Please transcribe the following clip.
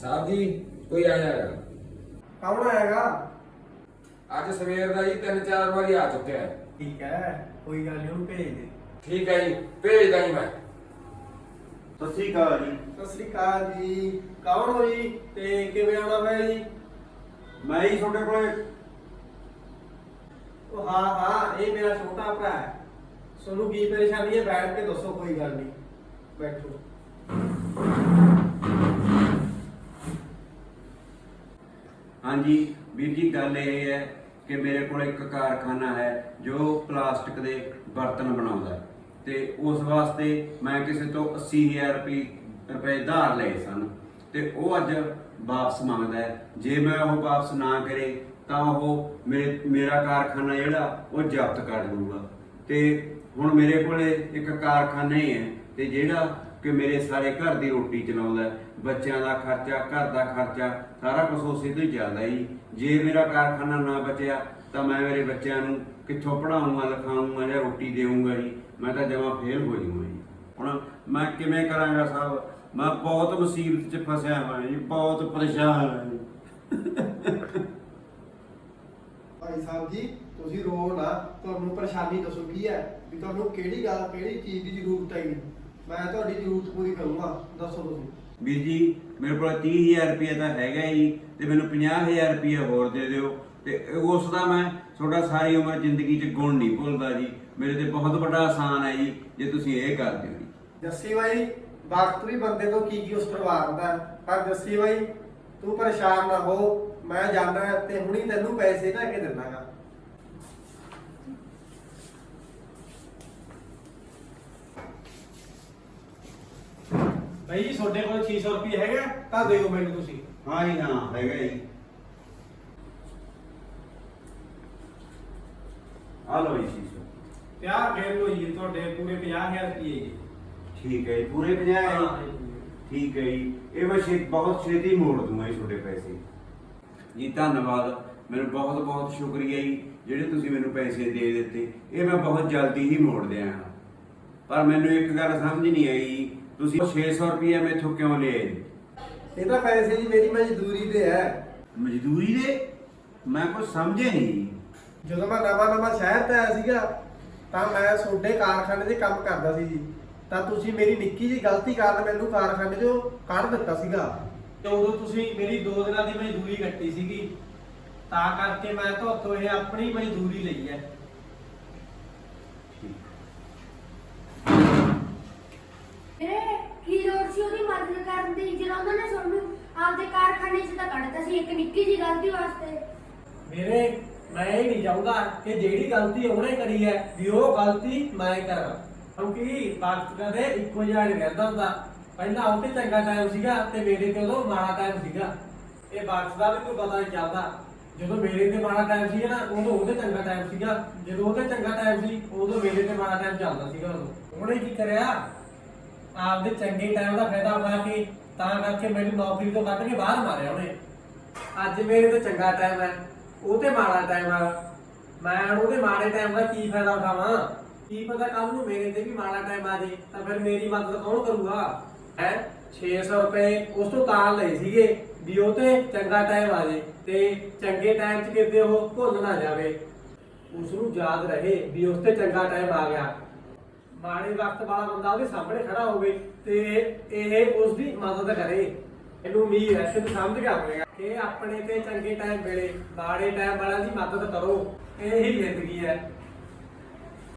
ਸਾਹਿਬ ਜੀ ਕੋਈ ਆਇਆ ਹੈ ਕੌਣ ਆਏਗਾ ਅੱਜ ਸਵੇਰ ਦਾ ਜੀ ਤਿੰਨ ਚਾਰ ਵਾਰੀ ਆ ਚੁੱਕਿਆ ਹੈ। ਠੀਕ ਹੈ ਕੋਈ ਗੱਲ ਨਹੀਂ ਉਹਨੂੰ ਭੇਜ ਦੇ। ਠੀਕ ਹੈ ਜੀ ਭੇਜਦਾ ਜੀ ਮੈਂ। ਸਤਿ ਸ਼੍ਰੀ ਅਕਾਲ ਜੀ। ਸਤਿ ਸ੍ਰੀ ਅਕਾਲ ਜੀ। ਕੌਣ ਹੋ ਜੀ ਤੇ ਕਿਵੇਂ ਆਉਣਾ ਹੋਇਆ ਜੀ? ਮੈਂ ਹੀ ਤੁਹਾਡੇ ਕੋਲੇ। ਉਹ ਹਾਂ ਹਾਂ ਇਹ ਮੇਰਾ ਛੋਟਾ ਭਰਾ ਹੈ। ਤੁਹਾਨੂੰ ਕੀ ਪਰੇਸ਼ਾਨੀ ਹੈ? ਬੈਠ ਕੇ ਦੱਸੋ ਕੋਈ ਗੱਲ ਨਹੀਂ। ਬੈਠੋ। ਹਾਂਜੀ, ਵੀਰ ਜੀ, ਗੱਲ ਇਹ ਹੈ ਕਿ ਮੇਰੇ ਕੋਲ ਇੱਕ ਕਾਰਖਾਨਾ ਹੈ ਜੋ ਪਲਾਸਟਿਕ ਦੇ ਬਰਤਨ ਬਣਾਉਂਦਾ ਹੈ ਤੇ ਉਸ ਵਾਸਤੇ ਮੈਂ ਕਿਸੇ ਤੋਂ 80000 ਰੁਪਏ ਰੁਪਏ ਧਾਰ ਲਏ ਸਨ ਤੇ ਉਹ ਅੱਜ ਵਾਪਸ ਮੰਗਦਾ ਜੇ ਮੈਂ ਉਹ ਵਾਪਸ ਨਾ ਕਰੇ, ਤਾਂ ਉਹ ਮੇਰੇ, ਮੇਰਾ ਕਾਰਖਾਨਾ ਜਿਹੜਾ, ਉਹ ਜ਼ਬਤ ਕਰ ਲੂਗਾ ਤੇ ਹੁਣ ਮੇਰੇ ਕੋਲੇ ਇੱਕ ਕਾਰਖਾਨਾ ਹੀ ਹੈ ਤੇ ਜਿਹੜਾ ਕਿ ਮੇਰੇ ਸਾਰੇ ਘਰ ਦੀ ਰੋਟੀ ਚਲਾਉਂਦਾ ਬੱਚਿਆਂ ਦਾ ਖਰਚਾ, ਘਰ ਦਾ ਖਰਚਾ, ਸਾਰਾ ਕੁਝ ਉਸੇ ਤੋਂ ਹੀ ਚੱਲਦਾ ਜੀ। ਜੇ ਮੇਰਾ ਕਾਰਖਾਨਾ ਨਾ ਬਚਿਆ, ਤਾਂ ਮੈਂ ਮੇਰੇ ਬੱਚਿਆਂ ਨੂੰ ਕਿੱਥੋਂ ਪੜਾਉਂਗਾ ਲਿਖਾਉਂਗਾ ਜਾਂ ਰੋਟੀ ਦੇਵਾਂਗਾ ਜੀ? ਮੈਂ ਤਾਂ ਜਮਾ ਫੇਲ ਹੋ ਜਾਊਂਗਾ ਜੀ। ਹੁਣ ਮੈਂ ਕਿਵੇਂ ਕਰਾਂਗਾ ਸਾਹਿਬ ਮੈਂ ਬਹੁਤ ਮੁਸੀਬਤ 'ਚ ਫਸਿਆ ਹੋਇਆ ਜੀ, ਬਹੁਤ ਪਰੇਸ਼ਾਨ ਹਾਂ ਜੀ। ਭਾਈ ਸਾਹਿਬ ਜੀ, ਤੁਸੀਂ ਰੋ ਨਾ, ਤੁਹਾਨੂੰ ਪਰੇਸ਼ਾਨੀ ਦੱਸੋ ਕੀ ਹੈ? ਵੀ ਤੁਹਾਨੂੰ ਕਿਹੜੀ ਗੱਲ, ਕਿਹੜੀ ਚੀਜ਼ ਦੀ ਜ਼ਰੂਰਤ ਹੈ ਮੈਂ ਤੁਹਾਡੀ ਜ਼ਰੂਰਤ ਪੂਰੀ ਕਰੂੰਗਾ ਦੱਸੋ ਤੁਸੀਂ। ਵੀਰ ਜੀ ਮੇਰੇ ਕੋਲ 30000 ਰੁਪਏ ਤਾਂ ਹੈਗਾ ਜੀ ਤੇ ਮੈਨੂੰ 50000 ਰੁਪਏ ਹੋਰ ਦੇ ਦਿਓ। ਤੇ ਉਸ ਦਾ ਮੈਂ ਤੁਹਾਡਾ ਸਾਰੀ ਉਮਰ ਜ਼ਿੰਦਗੀ 'ਚ ਗੁਣ ਨਹੀਂ ਭੁੱਲਦਾ ਜੀ। ਮੇਰੇ ਤੇ ਬਹੁਤ ਵੱਡਾ ਆਸਾਨ ਹੈ ਜੀ ਜੇ ਤੁਸੀਂ ਇਹ ਕਰ ਦਿਓ ਜੀ। ਜੱਸੀ ਬਾਈ ਵਕਤ ਵੀ ਬੰਦੇ ਤੋਂ ਕੀ ਕੀ ਉਸ ਕਰਵਾਉਂਦਾ ਹੈ। ਪਰ ਜੱਸੀ ਬਾਈ ਤੂੰ ਪਰੇਸ਼ਾਨ ਨਾ ਹੋ ਮੈਂ ਜਾਣਾ ਤੇ ਹੁਣੀ ਤੈਨੂੰ ਪੈਸੇ ਲੈ ਕੇ ਦਿੰਦਾਗਾ। ਭਾਈ ਜੀ ਤੁਹਾਡੇ ਕੋਲ 600 ਰੁਪਏ ਹੈਗਾ ਤਾਂ ਦਿਓ ਮੈਨੂੰ ਤੁਸੀਂ। ਹਾਂ ਜੀ ਹਾਂ ਹੈਗਾ ਜੀ। ਆ ਲਓ ਜੀ ਸ਼ੀਸ਼ੋ ਪਿਆਰ ਗੇਮ ਲੋ ਜੀ ਤੁਹਾਡੇ ਪੂਰੇ 50000 ਰੁਪਏ ਜੀ ਠੀਕ ਹੈ ਜੀ ਪੂਰੇ 50 ਹੈ ਜੀ ਠੀਕ ਹੈ ਜੀ। ਇਹ ਮੈਂ ਛੇ ਬਹੁਤ ਛੇਤੀ ਮੋੜ ਦੂੰਗਾ ਜੀ ਤੁਹਾਡੇ ਪੈਸੇ। ਜੀ ਧੰਨਵਾਦ। ਮੈਨੂੰ ਬਹੁਤ ਬਹੁਤ ਸ਼ੁਕਰੀਆ ਜੀ ਜਿਹੜੇ ਤੁਸੀਂ ਮੈਨੂੰ ਪੈਸੇ ਦੇ ਦਿੱਤੇ। ਇਹ ਮੈਂ ਬਹੁਤ ਜਲਦੀ ਹੀ ਮੋੜ ਦਿਆਂ। ਪਰ ਮੈਨੂੰ ਇੱਕ ਗੱਲ ਸਮਝ ਨਹੀਂ ਆਈ। ਤੁਸੀਂ 600 ਰੁਪਏ ਮੈਥੋਂ ਕਿਉਂ ਲਏ? ਜੀ? ਇਹ ਤਾਂ ਪੈਸੇ ਜੀ ਮੇਰੀ ਮਜ਼ਦੂਰੀ ਦੇ ਹੈ। ਮਜ਼ਦੂਰੀ ਦੇ? ਮੈਂ ਕੁਝ ਸਮਝਿਆ ਨਹੀਂ। ਜਦੋਂ ਮੈਂ ਨਵਾਂ ਨਵਾਂ ਸ਼ਹਿਰ ਤੇ ਆਇਆ ਸੀਗਾ ਤਾਂ ਮੈਂ ਤੁਹਾਡੇ ਕਾਰਖਾਨੇ 'ਚ ਕੰਮ ਕਰਦਾ ਸੀ ਜੀ। ਤਾਂ ਤੁਸੀਂ ਮੇਰੀ ਨਿੱਕੀ ਜਿਹੀ ਗਲਤੀ ਕਾਰਨ ਮੈਨੂੰ ਕਾਰਖਾਨੇ 'ਚੋਂ ਕੱਢ ਦਿੱਤਾ ਸੀਗਾ। ਤੇ ਉਦੋਂ ਤੁਸੀਂ ਮੇਰੀ 2 ਦਿਨਾਂ ਦੀ ਮਜ਼ਦੂਰੀ ਕੱਟੀ ਸੀਗੀ। ਤਾਂ ਕਰਕੇ ਮੈਂ ਤੁਹਾਤੋਂ ਇਹ ਆਪਣੀ ਮਜ਼ਦੂਰੀ ਲਈ ਹੈ ਵੀਰੇ ਕੀ ਲੋੜ ਸੀ ਉਹਦੀ ਮਦਦ ਕਰਨ ਦੀ ਜਦੋਂ ਉਹਨਾਂ ਨੇ ਸਾਨੂੰ ਆਪਦੇ ਕਾਰਖਾਨੇ 'ਚ ਤਾਂ ਕੱਢਤਾ ਸੀ, ਇੱਕ ਨਿੱਕੀ ਜਿਹੀ ਗਲਤੀ ਵਾਸਤੇ। ਮੇਰੇ ਮੈਂ ਇਹ ਨਹੀਂ ਚਾਹੁੰਦਾ ਕਿ ਜਿਹੜੀ ਗਲਤੀ ਉਹਨੇ ਕਰੀ ਹੈ, ਵੀ ਉਹ ਗਲਤੀ ਮੈਂ ਕਰਾਂ। ਕਿਉਂਕਿ ਵਕਤ ਕਦੇ ਇੱਕੋ ਜਿਹਾ ਨਹੀਂ ਰਹਿੰਦਾ ਹੁੰਦਾ। ਪਹਿਲਾਂ ਉਹ ਤੇ ਚੰਗਾ ਟਾਈਮ ਸੀਗਾ ਤੇ ਮੇਰੇ ਤੇ ਉਦੋਂ ਮਾੜਾ ਟਾਈਮ ਸੀਗਾ। ਇਹ ਵਕਤ ਦਾ ਵੀ ਕੋਈ ਪਤਾ ਨਹੀਂ ਚੱਲਦਾ। ਜਦੋਂ ਮੇਰੇ ਤੇ ਮਾੜਾ ਟਾਈਮ ਸੀਗਾ ਨਾ, ਉਦੋਂ ਉਹਦੇ ਚੰਗਾ ਟਾਈਮ ਸੀਗਾ। ਜਦੋਂ ਉਹਦੇ ਚੰਗਾ ਟਾਈਮ ਸੀ, ਉਦੋਂ ਮੇਰੇ ਤੇ ਮਾੜਾ ਟਾਈਮ ਚੱਲਦਾ ਸੀਗਾ ਉਦੋਂ। ਉਹਨੇ ਕੀ ਕਰਿਆ? ਆਪਦੇ ਚੰਗੇ ਟਾਈਮ ਦਾ ਫਾਇਦਾ ਉਠਾ ਕੇ ਤਾਂ ਕਰਕੇ ਮੈਨੂੰ ਨੌਕਰੀ ਤੋਂ ਕੱਢ ਕੇ ਬਾਹਰ ਮਾਰਿਆ ਉਹਨੇ। ਅੱਜ ਮੇਰੇ ਤੇ ਚੰਗਾ ਟਾਈਮ ਹੈ ਉਹ ਤੇ ਮਾੜਾ ਟਾਈਮ ਆ ਮੈਂ ਉਹਦੇ ਮਾੜੇ ਟਾਈਮ ਦਾ ਕੀ ਫਾਇਦਾ ਉਠਾਵਾਂ? ਕੀ ਪਤਾ ਕੱਲ ਨੂੰ ਮੇਰੇ ਤੇ ਵੀ ਮਾੜਾ ਟਾਈਮ ਆ ਜੇ, ਤਾਂ ਫਿਰ ਮੇਰੀ ਮਦਦ ਕੌਣ ਕਰੂਗਾ? ਹੈ? 600 ਰੁਪਏ ਉਸ ਤੋਂ ਤਾਂ ਲਏ ਸੀਗੇ ਵੀ ਉਹ ਤੇ ਚੰਗਾ ਟਾਈਮ ਆ ਜੇ ਤੇ ਚੰਗੇ ਟਾਈਮ 'ਚ ਕਿਤੇ ਉਹ ਭੁੱਲ ਨਾ ਜਾਵੇ। ਉਸ ਨੂੰ ਯਾਦ ਰਹੇ ਵੀ ਉਸ ਤੇ ਚੰਗਾ ਟਾਈਮ ਆ ਗਿਆ। ਮਾੜੇ ਵਕਤ ਵਾਲਾ ਬੰਦਾ ਉਹਦੇ ਸਾਹਮਣੇ ਖੜਾ ਹੋਵੇ ਤੇ ਇਹ ਉਸ ਦੀ ਮਦਦ ਕਰੇ। ਇਹਨੂੰ ਉਮੀਦ ਹੈ ਕਿ ਸਮਝ ਗਿਆ ਹੋਵੇਗਾ ਕਿ ਆਪਣੇ ਤੇ ਚੰਗੇ ਟਾਈਮ ਵੇਲੇ, ਮਾੜੇ ਟਾਈਮ ਵਾਲਾ ਦੀ ਮਦਦ ਕਰੋ। ਇਹ ਹੀ ਜ਼ਿੰਦਗੀ ਹੈ।